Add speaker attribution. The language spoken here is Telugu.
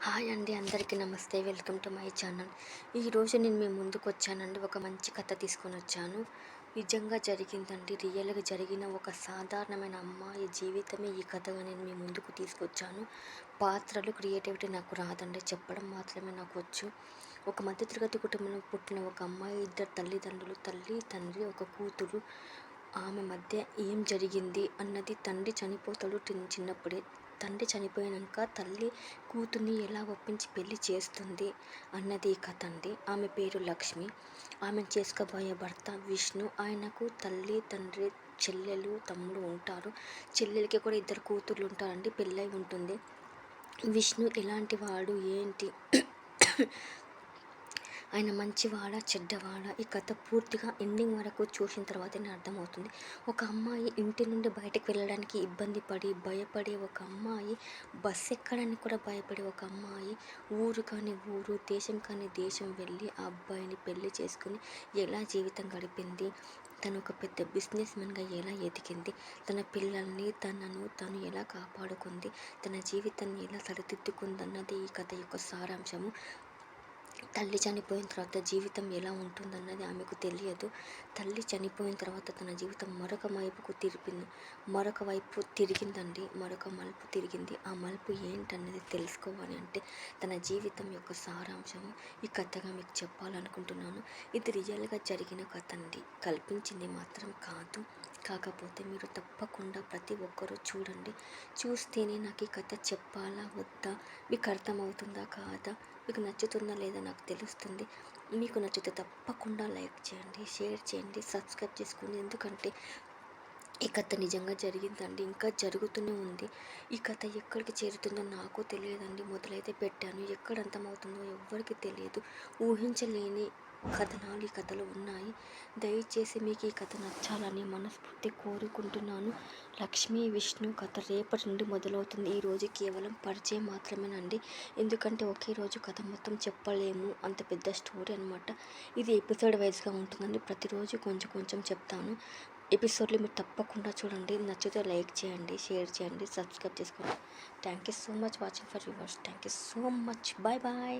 Speaker 1: హాయ్ అండి అందరికీ నమస్తే. Welcome to my channel. ఈరోజు నేను మీ ముందుకు వచ్చానండి. ఒక మంచి కథ తీసుకొని వచ్చాను. నిజంగా జరిగిందండి. రియల్గా జరిగిన ఒక సాధారణమైన అమ్మాయి జీవితమే ఈ కథగా నేను మీ ముందుకు తీసుకొచ్చాను. పాత్రలు క్రియేటివిటీ నాకు రాదండి. చెప్పడం మాత్రమే నాకు వచ్చు. ఒక మధ్యతరగతి కుటుంబంలో పుట్టిన ఒక అమ్మాయి ఇద్దరు తల్లిదండ్రులు తల్లి తండ్రి ఒక కూతురు. ఆమె మధ్య ఏం జరిగింది అన్నది తండ్రి చనిపోతాడు చిన్నప్పుడే. తండ్రి చనిపోయాక తల్లి కూతుర్ని ఎలా ఒప్పించి పెళ్ళి చేస్తుంది అన్నది కథ అండి. ఆమె పేరు లక్ష్మి. ఆమె చేసుకోబోయే భర్త విష్ణు. ఆయనకు తల్లి తండ్రి చెల్లెలు తమ్ముడు ఉంటారు. చెల్లెలకి కూడా ఇద్దరు కూతుర్లు ఉంటారండి. పెళ్ళై ఉంటుంది. విష్ణు ఎలాంటి వాడు? ఏంటి? ఆయన మంచివాడ చెడ్డవాడ? ఈ కథ పూర్తిగా ఎండింగ్ వరకు చూసిన తర్వాతనే అర్థమవుతుంది. ఒక అమ్మాయి ఇంటి నుండి బయటకు వెళ్ళడానికి ఇబ్బంది పడి భయపడే ఒక అమ్మాయి బస్ ఎక్కడానికి కూడా భయపడే ఒక అమ్మాయి ఊరు కానీ ఊరు దేశం కానీ దేశం వెళ్ళి ఆ అబ్బాయిని పెళ్ళి చేసుకుని ఎలా జీవితం గడిపింది? తను ఒక పెద్ద బిజినెస్ మెన్గా ఎలా ఎదిగింది? తన పిల్లల్ని తనను తను ఎలా కాపాడుకుంది? తన జీవితాన్ని ఎలా సరిదిద్దుకుందన్నది ఈ కథ యొక్క సారాంశము. తల్లి చనిపోయిన తర్వాత జీవితం ఎలా ఉంటుందన్నది ఆమెకు తెలియదు. తల్లి చనిపోయిన తర్వాత తన జీవితం మరొక వైపుకు తిరిపింది. మరొక వైపు తిరిగిందండి. మరొక మలుపు తిరిగింది. ఆ మలుపు ఏంటన్నది తెలుసుకోవాలి అంటే తన జీవితం యొక్క సారాంశము. ఈ కథగా మీకు చెప్పాలనుకుంటున్నాను. ఇది రియల్గా జరిగిన కథ అండి. కల్పించింది మాత్రం కాదు. కాకపోతే మీరు తప్పకుండా ప్రతి ఒక్కరూ చూడండి. చూస్తేనే నాకు ఈ కథ చెప్పాలా? వద్దా? మీకు అర్థమవుతుందా కాదా? మీకు నచ్చుతుందా లేదా నాకు తెలుస్తుంది. మీకు నచ్చితే తప్పకుండా లైక్ చేయండి షేర్ చేయండి సబ్స్క్రైబ్ చేసుకోండి ఎందుకంటే ఈ కథ నిజంగా జరిగిందండి. ఇంకా జరుగుతూనే ఉంది. ఈ కథ ఎక్కడికి చేరుతుందో నాకు తెలియదండి. మొదలైతే పెట్టాను. ఎక్కడ అంతమవుతుందో ఎవ్వరికి తెలియదు. ఊహించలేని కథనాలు ఈ కథలు ఉన్నాయి. దయచేసి మీకు ఈ కథ నచ్చాలని మనస్ఫూర్తి కోరుకుంటున్నాను. లక్ష్మీ విష్ణు కథ రేపటి నుండి మొదలవుతుంది. ఈరోజు కేవలం పరిచయం మాత్రమేనండి. ఎందుకంటే ఒకే రోజు కథ మొత్తం చెప్పలేము. అంత పెద్ద స్టోరీ అనమాట ఇది ఎపిసోడ్ వైజ్గా ఉంటుందండి. ప్రతిరోజు కొంచెం కొంచెం చెప్తాను. ఎపిసోడ్లు మీరు తప్పకుండా చూడండి. నచ్చితే లైక్ చేయండి షేర్ చేయండి సబ్స్క్రైబ్ చేసుకోండి. Thank you so much watching for yours thank you so much bye bye